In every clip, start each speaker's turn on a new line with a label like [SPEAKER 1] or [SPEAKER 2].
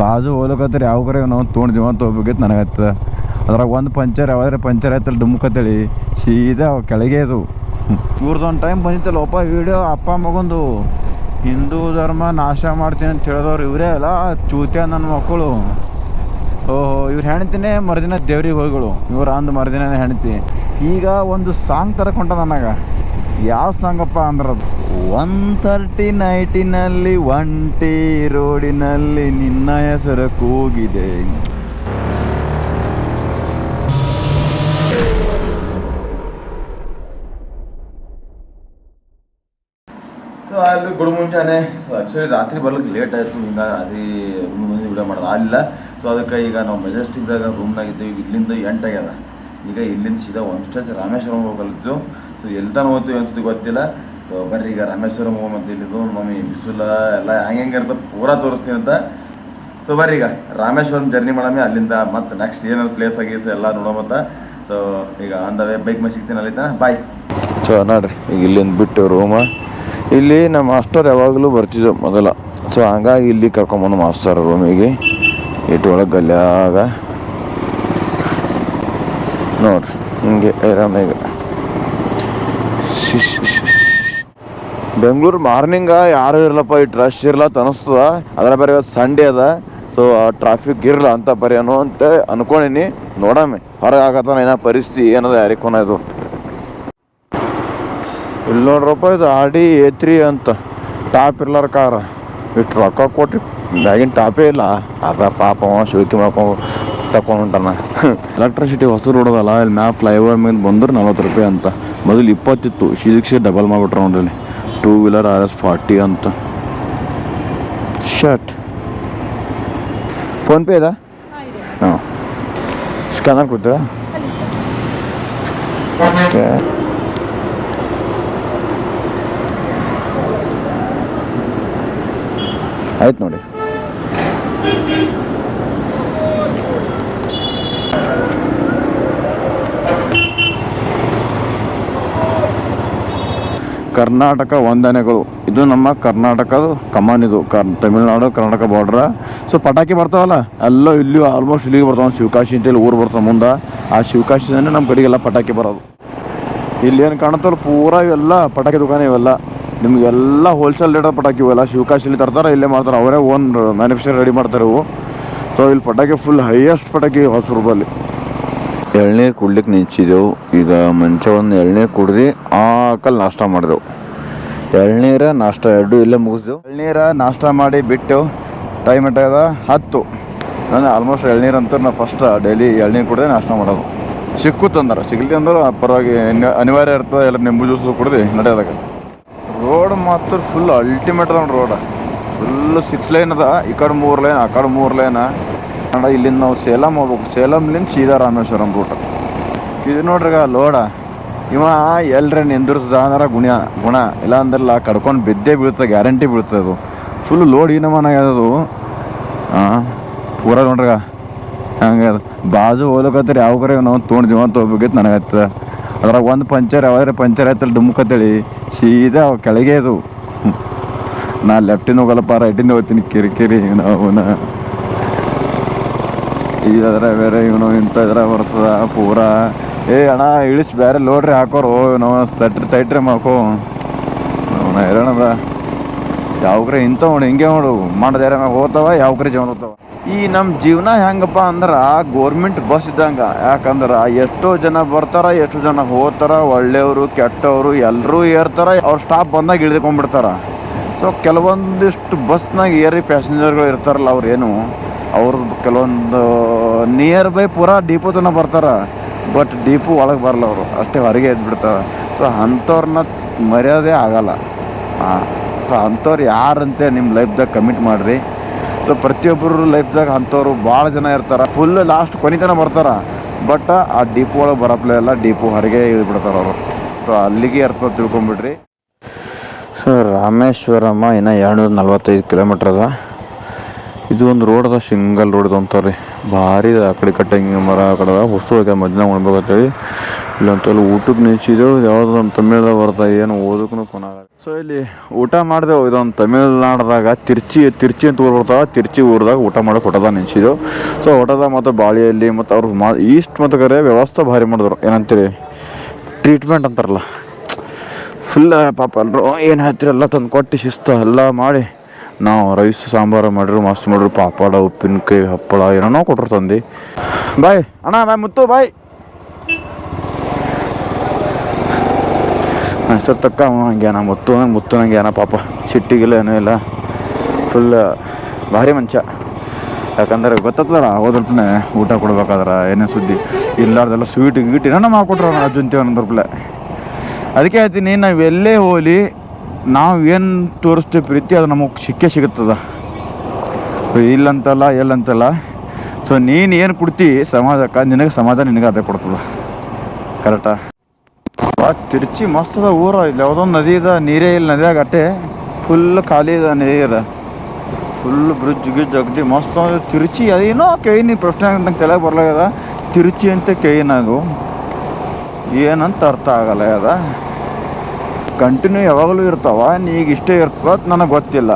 [SPEAKER 1] ಬಾಜು ಹೋಗ್ಲಕತ್ತಾರೆ ಯಾವ ಕರೆ ನಾವು ತೊಗೊಂಡು ಜೀವಂತ ಹೋಗ್ಬೇಕಿತ್ತು ನನಗತ್ತದ ಅದ್ರಾಗ ಒಂದು ಪಂಚರ್, ಯಾವಾದ್ರೆ ಪಂಚರ್ ಆಯ್ತಲ್ಲ ಡುಮ್ಕತ್ತೇಳಿ ಸೀದಾ ಕೆಳಗೆ ಅದು. ಇವ್ರದ್ದೊಂದು ಟೈಮ್ ಬಂದಿತ್ತಲ್ಲ ಒಪ್ಪ ವೀಡಿಯೋ ಅಪ್ಪ ಮಗಂದು, ಹಿಂದೂ ಧರ್ಮ ನಾಶ ಮಾಡ್ತೀನಿ ಅಂತ ಹೇಳಿದವ್ರು ಇವರೇ ಅಲ್ಲ, ಚೂತ್ಯ ನನ್ನ ಮಕ್ಕಳು. ಓಹೋ, ಇವ್ರು ಹೆಣ್ತಿನೇ ಮರುದಿನ ದೇವ್ರಿಗೆ ಹೋಗಿಗಳು ಇವ್ರು ಅಂದು ಮರುದಿನ ಹೆಣ್ತಿ ಈಗ ಒಂದು ಸಾಂಗ್ ತರಕೊಂಡ ನನಗ. ಯಾವ ಸಾಂಗಪ್ಪ ಅಂದ್ರದು? ಒನ್ ತರ್ಟಿ ನೈಟಿನಲ್ಲಿ ಒಂಟಿ ರೋಡಿನಲ್ಲಿ ನಿನ್ನ ಹೆಸರು ಕೂಗಿದೆ. ಸೊ ಅಲ್ಲಿ ಗುಡ್ ಮುಂಚಾನೆ ಸೊ ಆ್ಯಕ್ಚುಲಿ ರಾತ್ರಿ ಬರ್ಲಿಕ್ಕೆ ಲೇಟ್ ಆಯಿತು. ಹಿಂಗೆ ರೂಮ್ ಮುಂದೆ ವಿಡಿಯೋ ಮಾಡೋದು. ಆಗಿಲ್ಲ ಸೊ ಅದಕ್ಕೆ ಈಗ ನಾವು ಮೆಜೆಸ್ಟಿಕ್ದಾಗ ರೂಮ್ನಾಗ ಇದ್ದೀವಿ. ಇಲ್ಲಿಂದ ಎಂಟಾಗ್ಯದ ಈಗ ಇಲ್ಲಿಂದ ಸೀದಾ ಒಂದು ಸ್ಟೇಜ್ ರಾಮೇಶ್ವರಂ ಹೋಗಲಿದ್ದು. ಸೊ ಎಲ್ತಾನ ಹೋಗ್ತೀವಿ ಅಂತ ಗೊತ್ತಿಲ್ಲ. ಬರ್ರಿ ಈಗ ರಾಮೇಶ್ವರಂ ಅಂತ ಇಲ್ಲಿದ್ದು ಮಮ್ಮಿ, ಬಿಸಿಲ ಎಲ್ಲ ಹೆಂಗೆ ಹೆಂಗೆ ಇರ್ತದೆ ಪೂರಾ ತೋರಿಸ್ತೀನಿ ಅಂತ. ಸೊ ಬರ್ರಿ ಈಗ ರಾಮೇಶ್ವರಂ ಜರ್ನಿ ಮಾಡಮಿ ಅಲ್ಲಿಂದ ಮತ್ತೆ ನೆಕ್ಸ್ಟ್ ಏನಾದ್ರು ಪ್ಲೇಸ್ ಆಗೀಸ್ ಎಲ್ಲ ನೋಡೋಮತ್ತ ಸೊ ಈಗ ಅಂದವೇ ಬೈಕ್ ಮೇಲೆ ಸಿಗ್ತೀನಿ ಅಲ್ಲಿಂದ. ಬಾಯ್ ಸೊ ನೋಡ್ರಿ, ಈಗ ಇಲ್ಲಿಂದ ಬಿಟ್ಟು ರೂಮ ಇಲ್ಲಿ ನಮ್ಮ ಮಾಸ್ಟರ್ ಯಾವಾಗಲೂ ಬರ್ತಿದ್ದೆವು ಮೊದಲ. ಸೊ ಹಂಗಾಗಿ ಇಲ್ಲಿ ಕರ್ಕೊಂಬಂದು ಮಾಸ್ಟರ್ ರೂಮಿಗೆ ಇಟ್ಟೊಳಗೆ ಗಲ್ಯಾಗ ನೋಡ್ರಿ, ಹಿಂಗೆ ಆರಾಮಾಗ ಬೆಂಗಳೂರು ಮಾರ್ನಿಂಗ್ ಯಾರು ಇರಲಪ್ಪ, ಈ ರಶ್ ಇರಲ್ಲ ಅನಿಸ್ತದ ಅದರ ಬೇರೆ ಸಂಡೇ ಅದ. ಸೊ ಟ್ರಾಫಿಕ್ ಇರಲ್ಲ ಅಂತ ಬರೀ ಅನ್ನೋ ಅಂತ ಅನ್ಕೊಂಡಿನಿ. ನೋಡಮ್ಮೆ ಹೊರಗೆ ಆಗತ್ತಾನ ಏನೋ ಪರಿಸ್ಥಿತಿ ಏನದ ಯಾರಿಕೋನ ಇದು ಇಲ್ಲಿ ನೋಡ್ರಪ್ಪ, ಇದು ಆಡಿ ಎ ತ್ರೀ ಅಂತ. ಟಾಪ್ ಇರ್ಲಾರ ಕಾರ ಇಷ್ಟು ರೊಕ್ಕ ಕೊಟ್ಟು ಬ್ಯಾಗಿನ ಟಾಪೇ ಇಲ್ಲ. ಅದ ಪಾಪ ಅವ, ಶೋಕಿ ಮಾಡ್ಕೊಂಡು ತಕೊಂಡು ಹೊಂಟಾನ. ಎಲೆಕ್ಟ್ರಿಸಿಟಿ ಹೊಸ ರೋಡದಲ್ಲ ಇಲ್ಲಿ ಮ್ಯಾಪ್ ಫ್ಲೈಓವರ್ ಮೇಲೆ ಬಂದ್ರೆ ನಲ್ವತ್ತು ರೂಪಾಯಿ ಅಂತ. ಮೊದಲು ಇಪ್ಪತ್ತಿತ್ತು. ಶಿಕ್ಷೆ ಡಬಲ್ ಮಾಡಿಬಿಟ್ರೆ ನೋಡ್ರಿ two wheeler R S forty ಅಂತ. ಶರ್ಟ್ ಫೋನ್ಪೇ ಇದಾ? ಹಾಂ. ಸ್ಕ್ಯಾನರ್ ಕೊಡ್ತೀರಾ? ಓಕೆ ಆಯ್ತು ನೋಡಿ. ಕರ್ನಾಟಕ ವಂದನೆಗಳು. ಇದು ನಮ್ಮ ಕರ್ನಾಟಕದ ಕಮಾನ್ ಇದು, ಕರ್, ತಮಿಳ್ನಾಡು, ಕರ್ನಾಟಕ ಬಾರ್ಡ್ರ ಸೊ ಪಟಾಕಿ ಬರ್ತಾವಲ್ಲ, ಎಲ್ಲ ಇಲ್ಲಿ ಆಲ್ಮೋಸ್ಟ್ ಇಲ್ಲಿಗೆ ಬರ್ತಾವೆ. ಶಿವಕಾಶಿ ಅಂತೇಳಿ ಊರು ಬರ್ತಾವ ಮುಂದೆ. ಆ ಶಿವಕಾಶಿನೇ ನಮ್ಮ ಕಡೆಗೆಲ್ಲ ಪಟಾಕಿ ಬರೋದು. ಇಲ್ಲಿ ಏನು ಕಾಣುತ್ತಲ್ಲ, ಪೂರ ಇವೆಲ್ಲ ಪಟಾಕಿ ದುಕಾನ ಇವೆಲ್ಲ. ನಿಮಗೆಲ್ಲ ಹೋಲ್ಸೇಲ್ ರೇಟ್ ಪಟಾಕಿ ಇವೆಲ್ಲ. ಶಿವಕಾಶಿಲಿ ತರ್ತಾರೆ, ಇಲ್ಲೇ ಮಾಡ್ತಾರೆ. ಅವರೇ ಓನ್ ಮ್ಯಾನುಫ್ಯಾಕ್ಚರ್ ರೆಡಿ ಮಾಡ್ತಾರೆ ಇವು. ಸೊ ಇಲ್ಲಿ ಪಟಾಕಿ ಫುಲ್ ಹೈಯೆಸ್ಟ್ ಪಟಾಕಿ ಹೊಸ ರೂಪಲ್ಲಿ ಎಳ್ನೀರು ಕುಡ್ಲಿಕ್ಕೆ ನಿಂಚಿದೆವು ಈಗ ಮುಂಚೆ ಒಂದು ಎಳ್ನೀರು ಕುಡ್ದು ಆಕಲ್ ನಾಷ್ಟ ಮಾಡಿದೆವು. ಎಳ್ನೀರ ನಾಷ್ಟ ಎರಡು ಇಲ್ಲೇ ಮುಗಿಸ್ದೆವು. ಎಳ್ನೀರ ನಾಷ್ಟ ಮಾಡಿ ಬಿಟ್ಟು ಟೈಮ್ ಎಟ್ಟಾಗದ ಹತ್ತು. ನಾನು ಆಲ್ಮೋಸ್ಟ್ ಎಳ್ನೀರು ಅಂತ ನಾ ಫಸ್ಟ್ ಡೈಲಿ ಎಳ್ನೀರು ಕುಡ್ದೆ ನಾಷ್ಟ ಮಾಡೋದು. ಸಿಕ್ಕುತ್ತೆ ಅಂದ್ರೆ ಸಿಗ್ಲಿ ಅಂದ್ರೆ ಪರವಾಗಿ ಅನಿವಾರ್ಯ ಇರ್ತದೆ. ಎಲ್ಲ ನಿಂಬು ಜ್ಯೂಸು ಕುಡ್ದು ನಡೆಯೋದಾಗ ರೋಡ್ ಮಾತ್ರ ಫುಲ್ ಅಲ್ಟಿಮೇಟ್ ಅದ ರೋಡ್ ಫುಲ್ ಸಿಕ್ಸ್ ಲೈನ್ ಅದ. ಈ ಕಡೆ ಮೂರು ಲೈನ್ ಆ ಕಡೆ ಮೂರು ಲೈನ್ ಕನ್ನಡ ಇಲ್ಲಿಂದ ನಾವು ಸೇಲಂ ಹೋಗ್ಬೇಕು. ಸೇಲಂಲಿಂದ ಸೀದಾ ರಾಮೇಶ್ವರಂ ರೂಟ್ ಇದು ನೋಡ್ರಿಗ ಲೋಡ ಇವ ಎಲ್ರ ನಿಂದಿರ್ಸ್ದ ಅಂದ್ರೆ ಗುಣ ಗುಣ. ಇಲ್ಲ ಅಂದ್ರಲ್ಲ ಕಡ್ಕೊಂಡು ಬಿದ್ದೇ ಬೀಳ್ತದೆ ಗ್ಯಾರಂಟಿ ಬೀಳ್ತದೆ ಅದು. ಫುಲ್ ಲೋಡ್ ಈ ನಮನ ಅದು. ಹಾಂ ಪೂರ ನೋಡ್ರಿಗ ಹಂಗೆ ಬಾಜು ಹೋಗ್ಲಕತ್ತೀರಿ, ಯಾವ ಕರೆ ನಾವು ತೊಗೊಂಡು ಜೀವಂತ ಹೋಗ್ಬೇಕಿತ್ತು ನನಗತ್ತ. ಅದ್ರಾಗ ಒಂದು ಪಂಚರ್ ಯಾವಾದ್ರೆ ಪಂಚರ್ ಆಯ್ತಲ್ಲ ಡುಮ್ಕತ್ತೇಳಿ ಸೀದಾ ಕೆಳಗೆ ಅದು. ನಾ ಲೆಫ್ಟಿಂದ ಹೋಗಲ್ಲಪ್ಪ ರೈಟಿಂದ ಹೋಗ್ತೀನಿ, ಕಿರಿಕಿರಿ ಅವನ. ಇದಾದ್ರೆ ಬೇರೆ ಇವನು ಇಂಥ ಇದ್ರ ಬರ್ತದ, ಪೂರ. ಏ ಅಣ್ಣ, ಇಳಿಸಿ ಬೇರೆ ಲೋಡ್ರಿ ಹಾಕೋರು ನಾವು ತಟ್ರಿ, ತೈಟ್ರಿ ಮಾಡ್ಕೋ. ಅವನ ಹೇಳಣದ ಇಂತ ಇಂಥವ್ ಹಿಂಗೆ ನೋಡು. ಮಾಡದಾರ ಹೋಗ್ತಾವ ಯಾವ್ಕ್ರೆ ಜೀವನ ಹೋಗ್ತಾವ. ಈ ನಮ್ಮ ಜೀವನ ಹೆಂಗಪ್ಪ ಅಂದ್ರೆ ಗೋರ್ಮೆಂಟ್ ಬಸ್ ಇದ್ದಂಗ. ಯಾಕಂದ್ರೆ, ಎಷ್ಟೋ ಜನ ಬರ್ತಾರೆ, ಎಷ್ಟೋ ಜನ ಹೋಗ್ತಾರ, ಒಳ್ಳೆಯವರು, ಕೆಟ್ಟವರು ಎಲ್ಲರೂ ಏರ್ತಾರೆ, ಅವ್ರು ಸ್ಟಾಪ್ ಬಂದಾಗ ಇಳಿದುಕೊಂಡ್ಬಿಡ್ತಾರೆ. ಸೊ ಕೆಲವೊಂದಿಷ್ಟು ಬಸ್ನಾಗ ಏರಿ ಪ್ಯಾಸೆಂಜರ್ಗಳು ಇರ್ತಾರಲ್ಲ ಅವ್ರೇನು ಅವ್ರದ್ದು ಕೆಲವೊಂದು ನಿಯರ್ ಬೈ ಪೂರಾ ಡೀಪು ತನಕ ಬರ್ತಾರೆ. ಬಟ್ ಡೀಪು ಒಳಗೆ ಬರಲ್ಲ ಅವರು. ಅಷ್ಟೇ ಹೊರಗೆ ಎದ್ಬಿಡ್ತಾರೆ. ಸೊ ಅಂಥವ್ರನ್ನ ಮರ್ಯಾದೆ ಆಗಲ್ಲ. ಸೊ ಅಂಥವ್ರು ಯಾರಂತೆ ನಿಮ್ಮ ಲೈಫ್ದಾಗ ಕಮಿಟ್ ಮಾಡಿರಿ. ಸೊ ಪ್ರತಿಯೊಬ್ಬರು ಲೈಫ್ದಾಗ ಅಂಥವ್ರು ಭಾಳ ಜನ ಇರ್ತಾರೆ. ಫುಲ್ ಲಾಸ್ಟ್ ಕೊನೆತನ ಬರ್ತಾರೆ. ಬಟ್ ಆ ಡೀಪು ಒಳಗೆ ಬರಪ್ಲೆ ಎಲ್ಲ ಡೀಪು ಹೊರಗೆ ಇದ್ಬಿಡ್ತಾರೆ ಅವರು. ಸೊ ಅಲ್ಲಿಗೆ ಅರ್ಥ ತಿಳ್ಕೊಂಬಿಡ್ರಿ ಸೊ ರಾಮೇಶ್ವರಮ್ಮ ಇನ್ನು ಎರಡುನೂರ ನಲ್ವತ್ತೈದು ಕಿಲೋಮೀಟ್ರ್ ಅದ. ಇದು ಒಂದು ರೋಡ್ ಅದ, ಸಿಂಗಲ್ ರೋಡ್ ಅಂತಾರೆ ಭಾರಿ ಅದ ಆ ಕಡೆ ಕಟ್ಟಂಗಿ ಮರ ಆ ಕಡೆ ಹೊಸ ಮಧ್ಯಾಹ್ನ ಉಣ್ಬೇಕಂತೇಳಿ ಇಲ್ಲಂತಲ್ಲಿ ಊಟಕ್ಕೆ ನಿಂಚಿದೆವು ಯಾವ್ದು ನಮ್ಮ ತಮಿಳ್ದಾಗ ಬರ್ತಾ ಏನು ಓದಕ್ಕೂ ಕೊನಾಗ ಸೊ ಇಲ್ಲಿ ಊಟ ಮಾಡಿದೆವು. ಇದೊಂದು ತಮಿಳ್ನಾಡ್ದಾಗ ತಿರ್ಚಿ ತಿರ್ಚಿ ಅಂತ ಊರು ಬರ್ತಾವ. ತಿರ್ಚಿ ಊರ್ದಾಗ ಊಟ ಮಾಡೋಕೆ ಹೊಟ್ಟದಾಗ ನಿಂತಿದ್ದೆವು ಸೊ ಹೊಟ್ಟದಾಗ ಮತ್ತು ಬಾಳಿಯಲ್ಲಿ ಮತ್ತು ಅವ್ರು ಮಾ, ಈಸ್ಟ್ ಮತ್ತು ಕರೆ ವ್ಯವಸ್ಥೆ ಭಾರಿ ಮಾಡಿದ್ರು. ಏನಂತೀರಿ? ಟ್ರೀಟ್ಮೆಂಟ್ ಅಂತಾರಲ್ಲ. ಫುಲ್ ಪಾಪ ಎಲ್ಲರೂ ಏನು ಹೇಳ್ತೀರಿ? ಎಲ್ಲ ತಂದು ಕೊಟ್ಟು ಶಿಸ್ತು, ಎಲ್ಲ ಮಾಡಿ. ನಾವು ರೈಸ್, ಸಾಂಬಾರು ಮಾಡಿದ್ರು ಮಸ್ತ್ ಮಾಡಿದ್ರು ಪಾಪಡ, ಉಪ್ಪಿನಕಾಯಿ, ಹಪ್ಪಳ, ಏನೇನೋ ಕೊಟ್ರು ತಂದು. ಬಾಯ್, ಅಣ್ಣ, ಬಾಯ್, ಮುತ್ತು, ಬಾಯ್. ಹೆಸರು ತಕ್ಕ ಹಂಗೆ ಅಣ್ಣ, ಮುತ್ತು ಅಂದ್ರೆ ಮುತ್ತು ನಂಗೆ ಏನೋ ಪಾಪ. ಸಿಟ್ಟಿಗಿಲ್ಲ ಏನೂ ಇಲ್ಲ. ಫುಲ್ ಭಾರಿ ಮಂಚ. ಯಾಕಂದ್ರೆ ಗೊತ್ತಲ್ಲ ಹೋದ್ರೆ ಊಟ ಕೊಡ್ಬೇಕಾದ್ರೆ ಏನೇ ಸುದ್ದಿ. ಇಲ್ಲಾರ್ದೆಲ್ಲ ಸ್ವೀಟ್ ಗೀಟ್ ಏನೋ ಮಾಡ್ಕೊಟ್ರು ಅಜ್ಜಂತೀವಿ ರೂಪಾಯಿ ಅದಕ್ಕೆ ಹೇಳ್ತೀನಿ, ನಾವು ಎಲ್ಲೇ ಹೋಗ್ಲಿ ನಾವು ಏನು ತೋರಿಸ್ತೀವಿ ಪ್ರೀತಿ, ಅದು ನಮಗೆ ಸಿಕ್ಕೇ ಸಿಗುತ್ತದ. ಸೊ ಇಲ್ಲಂತಲ್ಲ, ಎಲ್ಲಂತಲ್ಲ. ಸೊ ನೀನು ಏನು ಕೊಡ್ತಿ ಸಮಾಜಕ್ಕೆ ನಿನಗೆ ಸಮಾಜ ನಿನಗೆ ಅದೇ ಕೊಡ್ತದೆ. ಕರೆಕ್ಟಾ ಬಾ, ತಿರ್ಚಿ ಮಸ್ತ್ ಅದ ಊರ. ಇಲ್ಲಿ ಯಾವುದೊಂದು ನದಿ ಇದೆ, ನೀರೇ ಇಲ್ಲ, ನದಿಯಾಗ ಅಟ್ಟೆ. ಫುಲ್ ಖಾಲಿ ಇದೆ ನದಿ ಇದೆ. ಫುಲ್ ಬ್ರಿಡ್ಜ್ ಗಿಜ್ ಅಗದಿ, ಮಸ್ತ್ ತಿರುಚಿ ಅದೇನೋ ಕೈನಿ ಪ್ರಶ್ನೆ ನಂಗೆ ತಲೆಗೆ ಬರ್ಲಾಗ್ಯದ. ತಿರುಚಿ ಅಂತ ಕೈನಾಗು ಏನಂತ ಅರ್ಥ ಆಗಲ್ಲ ಅದ. ಕಂಟಿನ್ಯೂ ಯಾವಾಗಲೂ ಇರ್ತಾವ ಈಗ ಇಷ್ಟೇ ಇರ್ತದ, ನನಗೆ ಗೊತ್ತಿಲ್ಲ.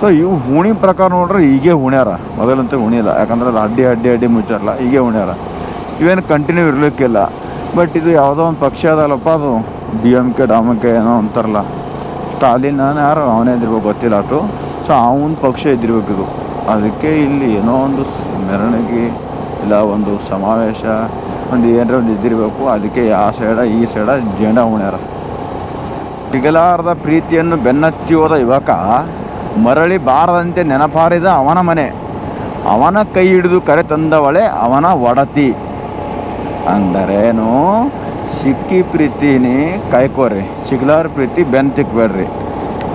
[SPEAKER 1] ಸೊ ಇವು ಹೂಣಿ ಪ್ರಕಾರ ನೋಡ್ರೆ ಹೀಗೆ ಹುಣ್ಯಾರ. ಮೊದಲಂತೂ ಹುಣಿಲ್ಲ ಯಾಕಂದ್ರೆ ಅದು ಅಡ್ಡಿ ಅಡ್ಡಿ ಅಡ್ಡಿ ಮುಚ್ಚಾರಲ್ಲ, ಹೀಗೆ ಹುಣ್ಯಾರ. ಇವೇನು ಕಂಟಿನ್ಯೂ ಇರಲಿಕ್ಕಿಲ್ಲ. ಬಟ್ ಇದು ಯಾವುದೋ ಒಂದು ಪಕ್ಷ ಅದಲ್ಲಪ್ಪ, ಅದು ಡಿ ಎಂ ಕೆ, ಡಾಮ್ ಕೆ ಏನೋ ಅಂತಾರಲ್ಲ. ಸ್ಟಾಲಿನ್ ಯಾರು, ಅವನೇ ಇದ್ದಿರ್ಬೇಕು, ಗೊತ್ತಿಲ್ಲ ಅಷ್ಟು ಸೊ ಅವನ ಪಕ್ಷ ಇದ್ದಿರ್ಬೇಕು ಇದು. ಅದಕ್ಕೆ ಇಲ್ಲಿ ಏನೋ ಒಂದು ಮೆರವಣಿಗೆ ಇಲ್ಲ, ಒಂದು ಸಮಾವೇಶ, ಒಂದು ಏನಾರ ಒಂದು ಇದ್ದಿರಬೇಕು. ಅದಕ್ಕೆ ಆ ಸೈಡ, ಈ ಸೈಡ ಜೇಂಡ ಉಣ್ಯಾರ ಸಿಗಲಾರದ ಪ್ರೀತಿಯನ್ನು ಬೆನ್ನತ್ತಿ ಹೋದ ಯುವಕ ಮರಳಿ ಬಾರದಂತೆ ನೆನಪಾರಿದ ಅವನ ಮನೆ. ಅವನ ಕೈ ಹಿಡಿದು ಕರೆ ತಂದವಳೆ ಅವನ ಒಡತಿ. ಅಂದರೇನು? ಸಿಕ್ಕಿ ಪ್ರೀತಿನಿ ಕಾಯ್ಕೋರಿ ಸಿಗ್ಲಾರ ಪ್ರೀತಿ ಬೆನ್ ತಿಕ್ಬೇಡ್ರಿ.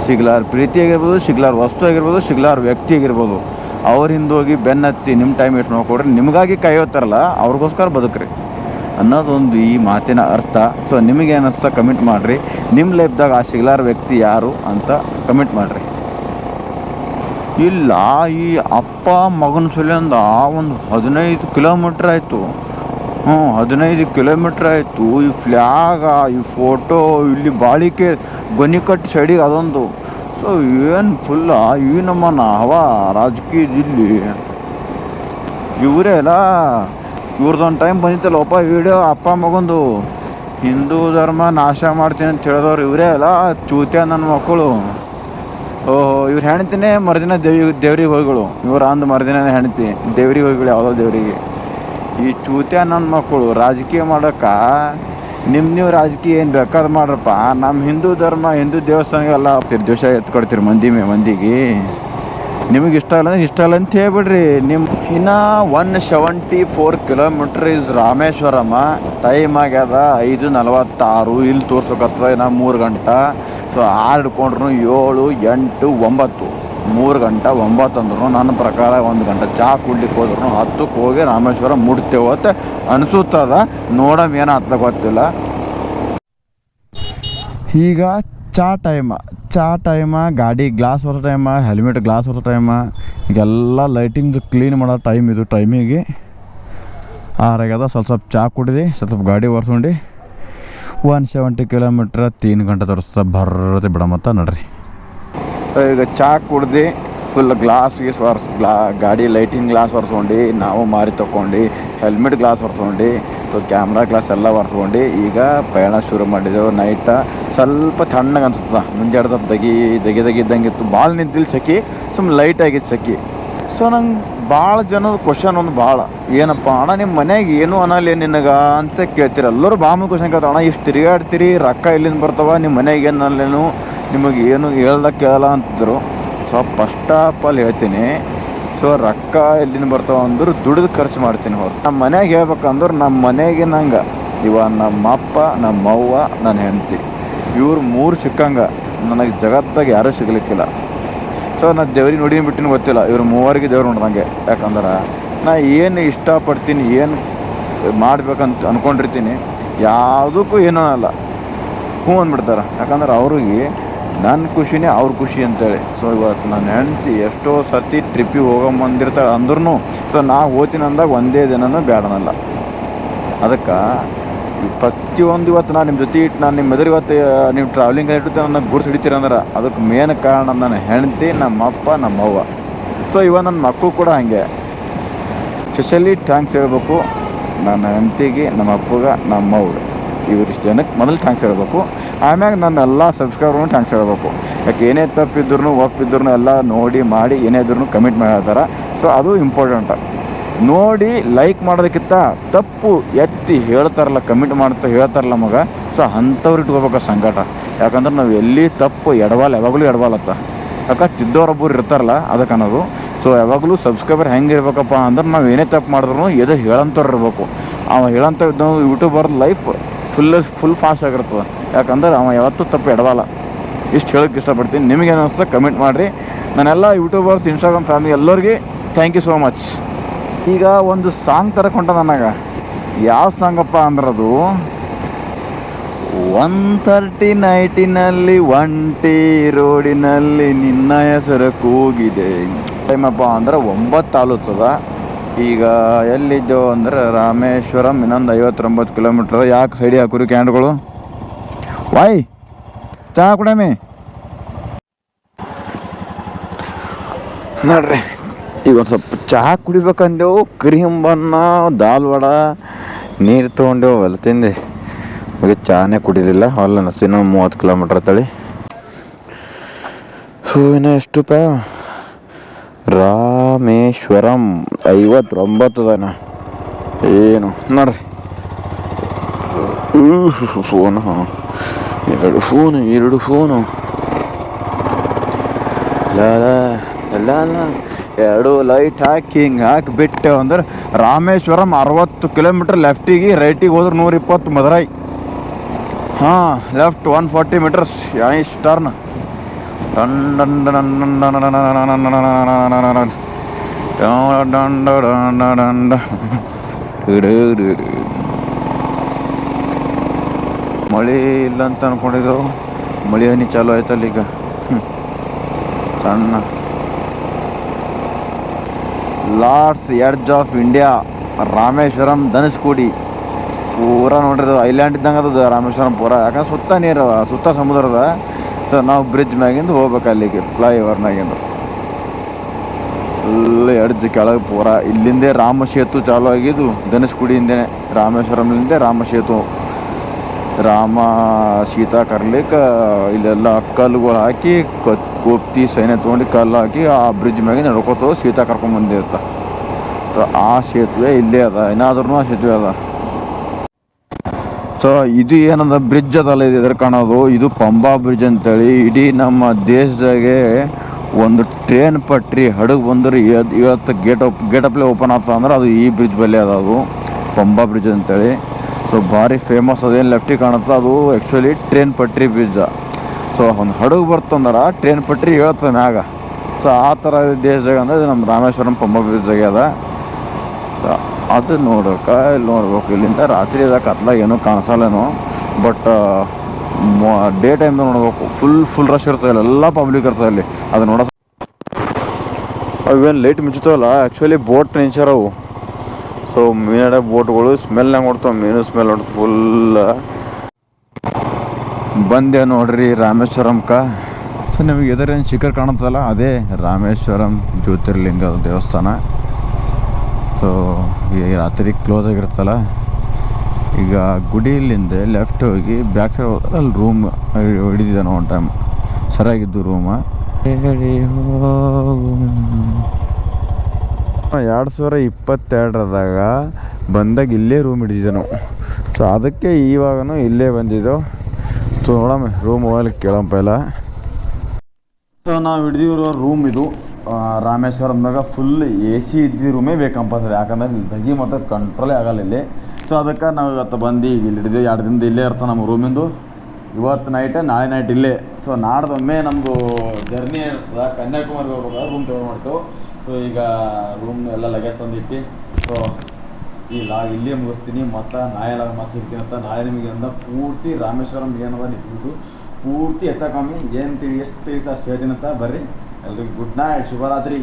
[SPEAKER 1] ಸಿಗ್ಲಾರ ಪ್ರೀತಿ ಆಗಿರ್ಬೋದು, ಸಿಗ್ಲಾರ ವಸ್ತು ಆಗಿರ್ಬೋದು, ಸಿಗ್ಲಾರ ವ್ಯಕ್ತಿ ಆಗಿರ್ಬೋದು. ಅವ್ರ ಹಿಂದೋಗಿ ಬೆನ್ನತ್ತಿ ನಿಮ್ಮ ಟೈಮ್ ಎಷ್ಟು ನೋಡ್ಕೊಡ್ರಿ. ನಿಮಗಾಗಿ ಕಾಯೋತಾರಲ್ಲ ಅವ್ರಿಗೋಸ್ಕರ ಬದುಕ್ರಿ. ಅನ್ನೋದೊಂದು ಈ ಮಾತಿನ ಅರ್ಥ. ಸೊ ನಿಮಗೆ ಅನ್ನಿಸ್ತಾ ಕಮೆಂಟ್ ಮಾಡಿರಿ. ನಿಮ್ಮ ಲೈಫ್ದಾಗ ಆ ಸಿಗ್ಲಾರ ವ್ಯಕ್ತಿ ಯಾರು ಅಂತ ಕಮೆಂಟ್ ಮಾಡಿರಿ. ಇಲ್ಲ, ಈ ಅಪ್ಪ ಮಗನ ಸಲಿಂದ ಒಂದು ಹದಿನೈದು ಕಿಲೋಮೀಟ್ರ್ ಆಯಿತು. ಹ್ಞೂ, ಹದಿನೈದು ಕಿಲೋಮೀಟ್ರ್ ಆಯಿತು. ಈ ಫ್ಲ್ಯಾಗ ಈ ಫೋಟೋ ಇಲ್ಲಿ ಬಾಳಿಕೆ ಗೊನಿಕಟ್ಟು ಸೈಡಿಗೆ ಅದೊಂದು. ಸೊ ಏನು ಫುಲ್ಲ ಈ ನಮ್ಮ ನಾವ ರಾಜಕೀಯದಲ್ಲಿ. ಇವರೇ ಅಲ್ಲ. ಇವ್ರದ್ದೊಂದು ಟೈಮ್ ಬಂದಿತ್ತಲ್ಲ, ಒಬ್ಬ ವಿಡಿಯೋ ಅಪ್ಪ ಮಗಂದು, ಹಿಂದೂ ಧರ್ಮ ನಾಶ ಮಾಡ್ತೀನಿ ಅಂತ ಹೇಳಿದವ್ರು ಇವರೇ ಅಲ್ಲ ಚೂತ್ಯ ನನ್ನ ಮಕ್ಕಳು. ಓಹೋ, ಇವ್ರು ಹೆಣ್ತಿನೇ ಮರುದಿನ ದೇವಿ, ದೇವ್ರಿಗೆ ಹೋಗಿಗಳು ಇವ್ರು ಅಂದು ಮರುದಿನ ಹೆಣ್ತಿ ದೇವ್ರಿಗೆ ಹೋಗಿಗಳು ಯಾವುದೋ ದೇವರಿಗೆ. ಈ ಚೂತ್ಯ ನನ್ನ ಮಕ್ಕಳು ರಾಜಕೀಯ ಮಾಡೋಕ್ಕೆ ನಿಮ್ಮ ನೀವು ರಾಜಕೀಯ ಏನು ಬೇಕಾದ್ ಮಾಡ್ರಪ್ಪ. ನಮ್ಮ ಹಿಂದೂ ಧರ್ಮ, ಹಿಂದೂ ದೇವಸ್ಥಾನಗೆಲ್ಲ ಹೋಗ್ತೀರಿ ದ್ವೇಷ ಎತ್ಕೊಡ್ತೀರಿ ಮಂದಿ ಮೇ ಮಂದಿಗೆ. ನಿಮಗೆ ಇಷ್ಟ ಇಲ್ಲ ಇಷ್ಟ ಇಲ್ಲ ಅಂತ ಹೇಳ್ಬಿಡ್ರಿ. ನಿಮ್ಮ ಇನ್ನು one seventy four kilometre is Rameswaram. Time ಆಗ್ಯದ ಐದು ನಲವತ್ತಾರು. ಇಲ್ಲಿ ತೋರ್ಸೋಕತ್ತದ ಇನ್ನು ಮೂರು ಗಂಟೆ. ಸೊ ಆರು ಹಿಡ್ಕೊಂಡ್ರು ಏಳು, ಎಂಟು, ಒಂಬತ್ತು. ಮೂರು ಗಂಟೆ, ಒಂಬತ್ತು ಅಂದ್ರೂ ನನ್ನ ಪ್ರಕಾರ ಒಂದು ಗಂಟೆ ಚಹಾ ಕುಡ್ಲಿಕ್ಕೆ ಹೋದ್ರು ಹತ್ತಕ್ಕೆ ಹೋಗಿ ರಾಮೇಶ್ವರ ಮುಟ್ತೇವೆ ಅಂತ ಅನಿಸುತ್ತದ. ನೋಡಮ್ ಏನೋ ಹತ್ತ ಗೊತ್ತಿಲ್ಲ. ಈಗ ಚಾ ಟೈಮ ಚಾ ಟೈಮ, ಗಾಡಿ ಗ್ಲಾಸ್ ಹೊರ ಟೈಮ, ಹೆಲ್ಮೆಟ್ ಗ್ಲಾಸ್ ಹೊರ ಟೈಮ, ಈಗೆಲ್ಲ ಲೈಟಿಂಗ್ದು ಕ್ಲೀನ್ ಮಾಡೋ ಟೈಮ್ ಇದು ಟೈಮಿಗೆ. ಆರಾಗ್ಯದ, ಸ್ವಲ್ಪ ಸ್ವಲ್ಪ ಚಾ ಕುಡಿದು, ಸ್ವಲ್ಪ ಗಾಡಿ ಒರ್ಸ್ಕೊಂಡು ಒನ್ ಸೆವೆಂಟಿ ಕಿಲೋಮೀಟ್ರ್, ತೀನ್ ಗಂಟೆ ತೋರಿಸ್ತಾ ಬರ್ರತೆ ಬಿಡಮತ್ತ ನಡ್ರಿ. ಈಗ ಚಾ ಕುಡ್ದು ಫುಲ್ ಗ್ಲಾಸ್ ಗೀಸ್ ಒರ್ಸ್ ಗ್ಲಾ, ಗಾಡಿ ಲೈಟಿಂಗ್ ಗ್ಲಾಸ್ ಒರ್ಸ್ಕೊಂಡು ನಾವು ಮಾರಿ ತೊಗೊಂಡು ಹೆಲ್ಮೆಟ್ ಗ್ಲಾಸ್ ಒರ್ಸ್ಕೊಂಡು ಸೊ ಕ್ಯಾಮ್ರಾ ಗ್ಲಾಸ್ ಎಲ್ಲ ಒರ್ಸ್ಕೊಂಡು ಈಗ ಪ್ರಯಾಣ ಶುರು ಮಾಡಿದೆವು. ನೈಟ ಸ್ವಲ್ಪ ತಣ್ಣಗೆ ಅನ್ಸುತ್ತ. ಮುಂಜಾಡ್ದ ದಗಿ ದಗಿ ದಗಿ ಇದ್ದಂಗೆ ಇತ್ತು. ಭಾಳ ನಿಂತಿಲ್ಲ ಸೆಖಿ ಸುಮ್ಮನೆ ಲೈಟ್ ಆಗಿತ್ತು ಸಖಿ ಸೊ ನಂಗೆ ಭಾಳ ಜನದ ಕ್ವಶನ್ ಒಂದು ಭಾಳ ಏನಪ್ಪ ಅಣ್ಣ ನಿಮ್ಮ ಮನೆಗೆ ಏನು ಅನ್ನಲ್ಲ ನಿನಗೆ ಅಂತ ಕೇಳ್ತೀರಿ. ಎಲ್ಲರೂ ಭಾಳ ಕ್ವಶನ್ ಕೇಳ್ತಾರೆ. ಅಣ್ಣ, ಇಷ್ಟು ತಿರುಗಾಡ್ತೀರಿ, ರೊಕ್ಕ ಎಲ್ಲಿಂದ ಬರ್ತಾವ ನಿಮ್ಮ ಮನೆಗೆ ಏನು ಅನ್ನಲೇನು ನಿಮಗೆ ಏನು ಹೇಳ್ದ ಕೇಳಲ್ಲ ಅಂತಿದ್ರು. ಸೊ ಫಸ್ಟ್ ಆಫ್ ಆಲ್ ಹೇಳ್ತೀನಿ. ಸೊ ರೊಕ್ಕ ಎಲ್ಲಿಂದ ಬರ್ತಾವ ಅಂದ್ರೆ ದುಡಿದು ಖರ್ಚು ಮಾಡ್ತೀನಿ ಹೊರ ನಮ್ಮ ಮನೆಗೆ ಹೇಳ್ಬೇಕಂದ್ರೆ ನಮ್ಮ ಮನೆಗೆ ನಂಗೆ ಇವ ನಮ್ಮ ಅಪ್ಪ ನಮ್ಮ ಅವ್ವ ನನ್ನ ಹೆಂಡತಿ. ಇವ್ರು ಮೂರು ಸಿಕ್ಕಂಗ. ನನಗೆ ಜಗತ್ತಾಗ ಯಾರೂ ಸಿಗಲಿಕ್ಕಿಲ್ಲ. ಸೊ ನಾ ದೇವ್ರಿಗೆ ನೋಡಿ ಬಿಟ್ಟಿನ ಗೊತ್ತಿಲ್ಲ. ಇವ್ರು ಮೂವರಿಗೆ ದೇವ್ರು ನೋಡ್ದಂಗೆ. ಯಾಕಂದ್ರೆ, ನಾ ಏನು ಇಷ್ಟಪಡ್ತೀನಿ, ಏನು ಮಾಡ್ಬೇಕಂತ ಅಂದ್ಕೊಂಡಿರ್ತೀನಿ ಯಾವುದಕ್ಕೂ ಏನೂ ಅಲ್ಲ. ಹ್ಞೂ ಅಂದ್ಬಿಡ್ತಾರೆ. ಯಾಕಂದ್ರೆ, ಅವ್ರಿಗೆ ನನ್ನ ಖುಷಿನೇ ಅವ್ರ ಖುಷಿ ಅಂತೇಳಿ. ಸೊ ಇವತ್ತು ನನ್ನ ಹೆಂಡ್ತಿ ಎಷ್ಟೋ ಸರ್ತಿ ಟ್ರಿಪ್ಪಿಗೆ ಹೋಗಂಬಂದಿರ್ತಾಳೆ ಅಂದ್ರೂ ಸೊ ನಾ ಓದಿನಂದಾಗ ಅಂದಾಗ ಒಂದೇ ದಿನನೂ ಬೇಡನಲ್ಲ ಅದಕ್ಕೆ ಪ್ರತಿಯೊಂದು ಇವತ್ತು ನಾನು ನಿಮ್ಮ ಜೊತೆ ಇಟ್ಟು ನಾನು ನಿಮ್ಮ ಎದುರು ಇವತ್ತು ನೀವು ಟ್ರಾವೆಲಿಂಗ್ ಇಟ್ಟು ನನ್ನ ಗುಡ್ಸ್ ಹಿಡಿತೀರ ಅಂದ್ರೆ ಅದಕ್ಕೆ ಮೇನ್ ಕಾರಣ ನನ್ನ ಹೆಂಡತಿ, ನಮ್ಮ ಅಪ್ಪ, ನಮ್ಮ ಅವ್ವ. ಸೊ ಇವ ನನ್ನ ಮಕ್ಕಳು ಕೂಡ ಹಾಗೆ. ಸ್ಪೆಷಲಿ ಥ್ಯಾಂಕ್ಸ್ ಹೇಳ್ಬೇಕು ನನ್ನ ಹೆಂಡತಿಗೆ, ನಮ್ಮ ಅಪ್ಪಗೆ, ನಮ್ಮ ಅವ್ಗೆ ಇವರಿಷ್ಟು ಜನಕ್ಕೆ ಮೊದಲು ಥ್ಯಾಂಕ್ಸ್ ಹೇಳಬೇಕು. ಆಮ್ಯಾಗ ನನ್ನ ಎಲ್ಲ ಸಬ್ಸ್ಕ್ರೈಬರ್ನು ಥ್ಯಾಂಕ್ಸ್ ಹೇಳಬೇಕು. ಯಾಕೆ ಏನೇ ತಪ್ಪಿದ್ರು ಒಪ್ಪಿದ್ರು ಎಲ್ಲ ನೋಡಿ ಮಾಡಿ, ಏನೇ ಇದ್ರೂ ಕಮಿಟ್ ಮಾಡ್ತಾರೆ ಸೊ ಅದು ಇಂಪಾರ್ಟೆಂಟ್ ನೋಡಿ ಲೈಕ್ ಮಾಡೋದಕ್ಕಿಂತ ತಪ್ಪು ಎತ್ತಿ ಹೇಳ್ತಾರಲ್ಲ ಕಮೆಂಟ್ ಮಾಡ್ತಾ ಹೇಳ್ತಾರಲ್ಲ ಮಗ ಸೊ ಅಂಥವ್ರು ಇಟ್ಕೋಬೇಕು ಸಂಕಟ. ಯಾಕಂದ್ರೆ ನಾವು ಎಲ್ಲಿ ತಪ್ಪು ಎಡವಾಲ್, ಯಾವಾಗಲೂ ಎಡವಾಲತ್ತ. ಯಾಕೆ ತಿದ್ದೋರೊಬ್ಬರು ಇರ್ತಾರಲ್ಲ, ಅದಕ್ಕೆ ಅನ್ನೋದು. ಸೊ ಯಾವಾಗಲೂ ಸಬ್ಸ್ಕ್ರೈಬರ್ ಹೆಂಗೆ ಇರ್ಬೇಕಪ್ಪ ಅಂದ್ರೆ ನಾವು ಏನೇ ತಪ್ಪು ಮಾಡಿದ್ರು ಎದು ಹೇಳಂಥವ್ರು ಇರಬೇಕು. ಅವ ಹೇಳಂಥ YouTuber life full full fast ಆಗಿರ್ತದೆ. ಯಾಕಂದ್ರೆ ಅವ ಯಾವತ್ತೂ ತಪ್ಪು ಎಡವಲ್ಲ. ಇಷ್ಟು ಹೇಳೋಕ್ಕೆ ಇಷ್ಟಪಡ್ತೀನಿ. ನಿಮಗೇನು ಅನಿಸ್ತಾ ಕಮೆಂಟ್ ಮಾಡಿರಿ. ನಾನೆಲ್ಲ ಯೂಟ್ಯೂಬರ್ಸ್ ಇನ್ಸ್ಟಾಗ್ರಾಮ್ ಫ್ಯಾಮಿಲಿ ಎಲ್ಲರಿಗೆ ಥ್ಯಾಂಕ್ ಯು ಸೋ ಮಚ್ ಈಗ ಒಂದು ಸಾಂಗ್ ತರಕೊಂಡ ನನಗೆ. ಯಾವ ಸಾಂಗಪ್ಪ ಅಂದ್ರದು? ಒನ್ ತರ್ಟಿ ನೈಟಿನಲ್ಲಿ ಒಂಟಿ ರೋಡಿನಲ್ಲಿ ನಿನ್ನ ಹೆಸರು ಕೂಗಿದೆ. ಟೈಮಪ್ಪ ಅಂದ್ರೆ ಒಂಬತ್ತು ತಾಲೂತದ ಈಗ ಎಲ್ಲಿದ್ದೋ ಅಂದ್ರೆ ರಾಮೇಶ್ವರಂ, ಇನ್ನೊಂದು ಐವತ್ತೊಂಬತ್ತು ಕಿಲೋಮೀಟ್ರ್. ಯಾಕೆ ಸೈಡಿ ಹಾಕುರಿ ಕ್ಯಾಂಡ್ಗಳು ವಾಯ್! ಚಹಾ ಕುಡಮಿ. ನೋಡ್ರಿ, ಈಗ ಒಂದು ಸ್ವಲ್ಪ ಚಹಾ ಕುಡಿಬೇಕಂದೆವು ಕರಿಹಂಬನ್ನ ದಾಲ್ ವಡ, ನೀರು ತೊಗೊಂಡೆವು ಹೊಲ ತಿಂದೆ. ಹಾಗೆ ಚಹಾನೇ ಕುಡಿಲಿಲ್ಲ, ಹೊಲ ನಸ್ತು ಇನ್ನೂ ಮೂವತ್ತು ಕಿಲೋಮೀಟ್ರ್ ತಳಿ. ಸೊ ಎಷ್ಟು ಪಾ ರಾಮೇಶ್ವರಂ, ಐವತ್ತೊಂಬತ್ತು ಅದಾನ ಏನು? ನೋಡ್ರಿ. ಫೋನು. ಎರಡು ಫೋನು ಎರಡು ಫೋನು. ಎಲ್ಲ ಲಾಲ ಎರಡು ಲೈಟ್ ಹಾಕಿ ಹಿಂಗೆ ಹಾಕಿ ಬಿಟ್ಟೆ ಅಂದ್ರೆ ರಾಮೇಶ್ವರಂ ಅರವತ್ತು ಕಿಲೋಮೀಟ್ರ್ ಲೆಫ್ಟಿಗೆ ರೈಟಿಗೆ ಹೋದ್ರೆ ನೂರ ಇಪ್ಪತ್ತು ಮದುರೈ ಹಾಂ ಲೆಫ್ಟ್ ಒನ್ ಫಾರ್ಟಿ ಮೀಟರ್ಸ್ ಡಂಡ ಟರ್ನ್ ಮಳೆ ಇಲ್ಲ ಅಂತ ಅನ್ಕೊಂಡಿದ್ದೆವು ಮಳೆ ಹನಿ ಚಾಲು ಆಯ್ತಲ್ಲ ಈಗ. ಸಣ್ಣ land's edge of India, Rameswaram Dhanushkodi ಪೂರ ನೋಡ್ರಿ ಐಲ್ಯಾಂಡ್ ಇದ್ದಂಗೆ ಅದು ರಾಮೇಶ್ವರಂ ಪೂರ. ಯಾಕಂದ್ರೆ ಸುತ್ತ ನೀರು ಸುತ್ತ ಸಮುದ್ರದ ಸೊ ನಾವು ಬ್ರಿಡ್ಜ್ ಮ್ಯಾಗಿಂದ ಹೋಗ್ಬೇಕು ಅಲ್ಲಿಗೆ ಫ್ಲೈ ಓವರ್ನಾಗಿಂದ ಫುಲ್ ಎಡ್ಜ್ ಕೆಳಗೆ ಪೂರ. ಇಲ್ಲಿಂದೇ ರಾಮ ಸೇತು ಚಾಲು ಆಗಿದ್ದು ಧನುಷ್ಕುಡಿಯಿಂದನೇ ರಾಮೇಶ್ವರಂಲಿಂದ ರಾಮ ಸೇತು. ರಾಮ ಸೀತಾ ಕರ್ಲಿಕ್ಕೆ ಇಲ್ಲೆಲ್ಲ ಕಲ್ಲುಗಳು ಹಾಕಿ ಕ- ಕೋಪ್ತಿ ಸೈನ್ಯ ತೊಗೊಂಡು ಕಲ್ಲು ಹಾಕಿ ಆ ಬ್ರಿಡ್ಜ್ ಮ್ಯಾಗೆ ನಡ್ಕೋತ ಸೀತಾ ಕರ್ಕೊಂಡ್ ಸೊ ಆ ಸೇತುವೆ ಇಲ್ಲೇ ಅದ ಏನಾದ್ರೂ ಆ ಸೇತುವೆ ಅದ. ಸೊ ಇದು ಏನಂದ ಬ್ರಿಡ್ಜ್ ಅದಲ್ಲ ಇದು ಎದುರು ಕಾಣೋದು? ಇದು ಪಂಬಾ ಬ್ರಿಡ್ಜ್ ಅಂತೇಳಿ, ಇಡೀ ನಮ್ಮ ದೇಶದಾಗೆ ಒಂದು ಟ್ರೈನ್ ಪಟ್ರಿ ಹಡಗು ಬಂದ್ರೆ ಇವತ್ತು ಗೇಟ್ ಓಪ್ ಓಪನ್ ಆಗ್ತದೆ ಅಂದ್ರೆ ಅದು ಈ ಬ್ರಿಡ್ಜ್ ಬಲ್ಲೇ ಅದ ಅದು, ಪಂಬಾ ಬ್ರಿಡ್ಜ್ ಅಂತೇಳಿ. ಸೊ ಭಾರಿ ಫೇಮಸ್ ಅದೇನು ಲೆಫ್ಟಿಗೆ ಕಾಣುತ್ತೆ, ಅದು ಆ್ಯಕ್ಚುಲಿ ಟ್ರೈನ್ ಪಟ್ರಿ ಬ್ರಿಡ್ಜ್ ಸೊ ಒಂದು ಹಡಗು ಬರ್ತಂದ್ರೆ ಟ್ರೈನ್ ಪಟ್ರಿ ಹೇಳ್ತದೆ ಮ್ಯಾಗ. ಸೊ ಆ ಥರ ದೇಶದಾಗ ಅಂದರೆ ಇದು ನಮ್ಮ ರಾಮೇಶ್ವರಂ ಪಂಬ ಜಾಗ ಅದ. ಅದು ನೋಡೋಕ ಇಲ್ಲಿ ನೋಡ್ಬೇಕು. ಇಲ್ಲಿಂದ ರಾತ್ರಿ ಇದಾಗ ಕತ್ಲಾಗ ಏನೂ ಕಾಣಿಸಲ್ಲೇನು. ಬಟ್ ಡೇ ಟೈಮ್ ನೋಡ್ಬೇಕು. ಫುಲ್ ಫುಲ್ ರಶ್ ಇರ್ತದೆ ಎಲ್ಲ ಪಬ್ಲಿಕ್ ಇರ್ತದೆ ಅಲ್ಲಿ. ಅದು ನೋಡೋ ಅವೇನು ಲೈಟ್ ಮುಚ್ಚುತ್ತವಲ್ಲ ಆ್ಯಕ್ಚುಲಿ ಬೋಟ್ ನಿಂಚಾರವು ಸೊ ಮೀನಡೆ ಬೋಟ್ಗಳು ಸ್ಮೆಲ್ ಹೆಂಗೆ ಹೊಡ್ತಾವೆ, ಮೀನು ಸ್ಮೆಲ್ ಹೊಡ್ತು ಫುಲ್ ಬಂದೆ ನೋಡ್ರಿ ರಾಮೇಶ್ವರಂಕ ಸೊ ನಿಮಗೆ ಎದುರೇನು ಶಿಖರ್ ಕಾಣುತ್ತಲ್ಲ ಅದೇ ರಾಮೇಶ್ವರಂ ಜ್ಯೋತಿರ್ಲಿಂಗ ದೇವಸ್ಥಾನ. ಸೊ ಈ ರಾತ್ರಿ ಕ್ಲೋಸ್ ಆಗಿರುತ್ತಲ್ಲ ಈಗ ಗುಡಿಲಿಂದ ಲೆಫ್ಟ್ ಹೋಗಿ ಬ್ಯಾಕ್ ಸೈಡ್ ಹೋದ್ರೆ ಅಲ್ಲಿ ರೂಮ್ ಹಿಡಿದಿದ್ದಾನೆ ಒನ್ ಟೈಮ್ ಸರಿಯಾಗಿದ್ದು ರೂಮ ಎರಡು ಸಾವಿರ ಇಪ್ಪತ್ತೆರಡರದಾಗ ಬಂದಾಗ ಇಲ್ಲೇ ರೂಮ್ ಹಿಡಿದಿದ್ದೆವು ಸೊ ಅದಕ್ಕೆ ಇವಾಗನೂ ಇಲ್ಲೇ ಬಂದಿದ್ದೆವು ಸೊ ನೋಡಮ್ಮ ರೂಮ್ ಹೋಗ್ಲಿಕ್ಕೆ ಕೇಳಮ್ಮ ಇಲ್ಲ ಸೊ ನಾವು ಹಿಡಿದಿರೋ ರೂಮ್ ಇದು ರಾಮೇಶ್ವರ ರಾಮೇಶ್ವರಂದಾಗ ಫುಲ್ ಎ ಸಿ ಇದ್ದ ರೂಮೇ ಬೇಕು ಕಂಪಲ್ಸರಿ ಯಾಕಂದ್ರೆ ದಗಿ ಮತ್ತು ಕಂಟ್ರೋಲೇ ಆಗಲ್ಲ ಇಲ್ಲಿ. ಸೊ ಅದಕ್ಕೆ ನಾವು ಇವತ್ತು ಬಂದು ಇಲ್ಲಿ ಹಿಡಿದು ಎರಡು ದಿನದ ಇಲ್ಲೇ ಇರ್ತಾ ನಮ್ಮ ರೂಮಿಂದು ಇವತ್ತು ನೈಟ್ ನಾಳೆ ನೈಟ್ ಇಲ್ಲೇ. ಸೊ ನಾಡ್ದೊಮ್ಮೆ ನಮ್ಮದು ಜರ್ನಿ ಇರ್ತದೆ. ಕನ್ಯಾಕುಮಾರಿಗೆ ಹೋಗ್ಬೇಕಾದ್ರೆ ರೂಮ್ ತಗೊಂಡು ಮಾಡ್ತೇವೆ ಸೊ ಈಗ ರೂಮ್ ಎಲ್ಲ ಲಗೇಜ್ ತಂದಿಟ್ಟು. ಸೊ ಈಗ ಇಲ್ಲೇ ಮುಗಿಸ್ತೀನಿ. ಮತ್ತೆ ನಾಯಲ ಮತ್ತೆ ಸಿಗ್ತೀನಿ ಅಂತ ನಾಳೆ ನಿಮಗೆ ಅಂದ ಪೂರ್ತಿ ರಾಮೇಶ್ವರಂ ಏನದ ನಿಂತ್ಬಿಟ್ಟು ಪೂರ್ತಿ ಎತ್ತ ಕಮ್ಮಿ ಏನು ತಿಳಿ, ಎಷ್ಟು ತಿಳಿತ ಅಷ್ಟು ಹೇಳ್ತೀನಿ ಅಂತ ಬರ್ರಿ. ಎಲ್ರಿಗೂ ಗುಡ್ ನೈಟ್ ಶುಭರಾತ್ರಿ.